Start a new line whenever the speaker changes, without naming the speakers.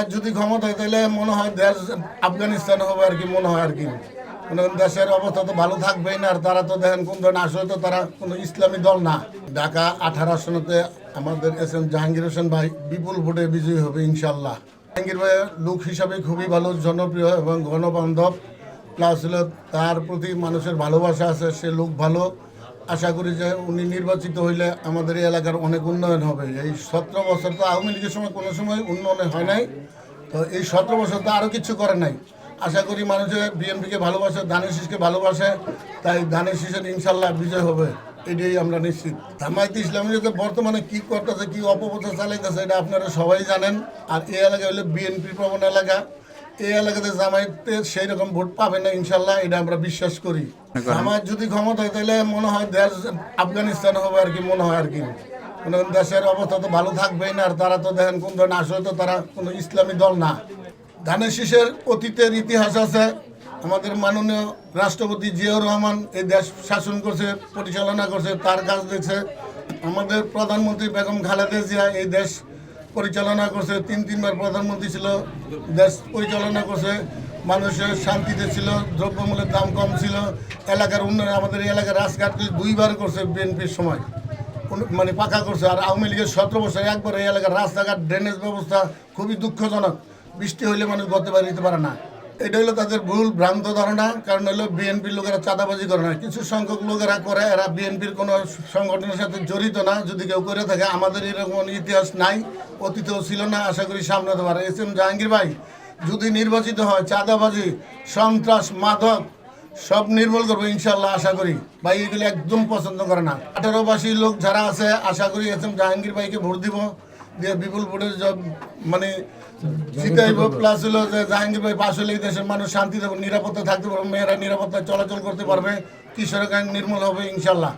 আমার যদি ক্ষমতা হয়, তাহলে মনে হয় দেশ আফগানিস্তান হবে আর কি, মনে হয় আর কি। দেশের অবস্থা তো ভালো থাকবেই না, আর তারা তো দেখেন কোন ধরনের আসলে তো তারা কোনো ইসলামী দল না। ঢাকা আঠারো আসনতে আমাদের এস এম জাহাঙ্গীর হোসেন ভাই বিপুল ভোটে বিজয়ী হবে ইনশাল্লাহ জাহাঙ্গীর ভাই লোক হিসাবে খুবই ভালো, জনপ্রিয় এবং গণবান্ধব। প্লাস হলো তার প্রতি মানুষের ভালোবাসা আছে, সে লোক ভালো। আশা করি যে উনি নির্বাচিত হইলে আমাদের এই এলাকার অনেক উন্নয়ন হবে। এই সতেরো বছর তো আওয়ামী লীগের সময় কোনো সময় উন্নয়ন হয় নাই। তো এই সতেরো বছর তো আরও কিছু করে নাই। আশা করি মানুষের বিএনপিকে ভালোবাসে, ধানের শীষকে ভালোবাসে, তাই ধানের শীষের ইনশাল্লাহ বিজয় হবে, এটাই আমরা নিশ্চিত। জামায়াত ইসলামী বর্তমানে কি করতেছে, কি অপপ্রচার চালাইতেছে, এটা আপনারা সবাই জানেন। আর এই এলাকা হলো বিএনপি প্রবণ এলাকা। এই এলাকাতে জামায়াতে সেই রকম ভোট পাবে না ইনশাল্লাহ এটা আমরা বিশ্বাস করি। জামায়াত যদি ক্ষমতা হয় তাহলে মনে হয় দেশ আফগানিস্তান হবে আর কি মনে হয় আর কি। মানে দেশের অবস্থা তো ভালো থাকবেই না আর তারা তো দেখেন কোন ধরনের আসলে তো তারা কোনো ইসলামী দল না। ধানের শীষের অতীতের ইতিহাস আছে। আমাদের মাননীয় রাষ্ট্রপতি জিয়াউর রহমান এই দেশ শাসন করছে পরিচালনা করছে তার কাজ দেখছে। আমাদের প্রধানমন্ত্রী বেগম খালেদা জিয়া এই দেশ পরিচালনা করছে, তিন তিনবার প্রধানমন্ত্রী ছিল, দেশ পরিচালনা করছে, মানুষের শান্তিতে ছিল, দ্রব্যমূল্যের দাম কম ছিল, এলাকার উন্নয়ন, আমাদের এলাকার রাজঘাট দুইবার করছে বিএনপির সময়। মানে পাকা করছে, আর আওয়ামী লীগের সতেরো বছর একবার এই এলাকার রাস্তাঘাট ড্রেনেজ ব্যবস্থা খুবই দুঃখজনক। বৃষ্টি হইলে মানুষ গতে বাড়িতে পারে না। এটা হলো তাদের ভুল ভ্রান্ত ধারণা, কারণ হলো বিএনপির লোকেরা চাঁদাবাজি করে না। কিছু সংখ্যক লোকেরা করে, এরা বিএনপির কোনো সংগঠনের সাথে জড়িত না। যদি কেউ করে থাকে, আমাদের এরকম ইতিহাস নাই, অতীতেও ছিল না, আশা করি সামনে পারে। এস এম জাহাঙ্গীর ভাই, যদি নির্বাচিত হয়, চাঁদাবাজি, সন্ত্রাস, মাদক, সব নির্মূল করব ইনশাল্লাহ আশা করি। ভাই, এগুলো একদম পছন্দ করে না। আঠারোবাসী লোক যারা আছে, আশা করি এস এম জাহাঙ্গীর ভাইকে ভোট দিব। দিয়ে বিপুল ভোটের জব মানে জিতাইব প্লাস হলো যে জাহাঙ্গীর ভাই পাশ হলে দেশের মানুষ শান্তিতে নিরাপত্তা থাকতে পারবে, মেয়েরা নিরাপত্তা চলাচল করতে পারবে, কিশোর গ্যাং নির্মূল হবে ইনশাল্লাহ।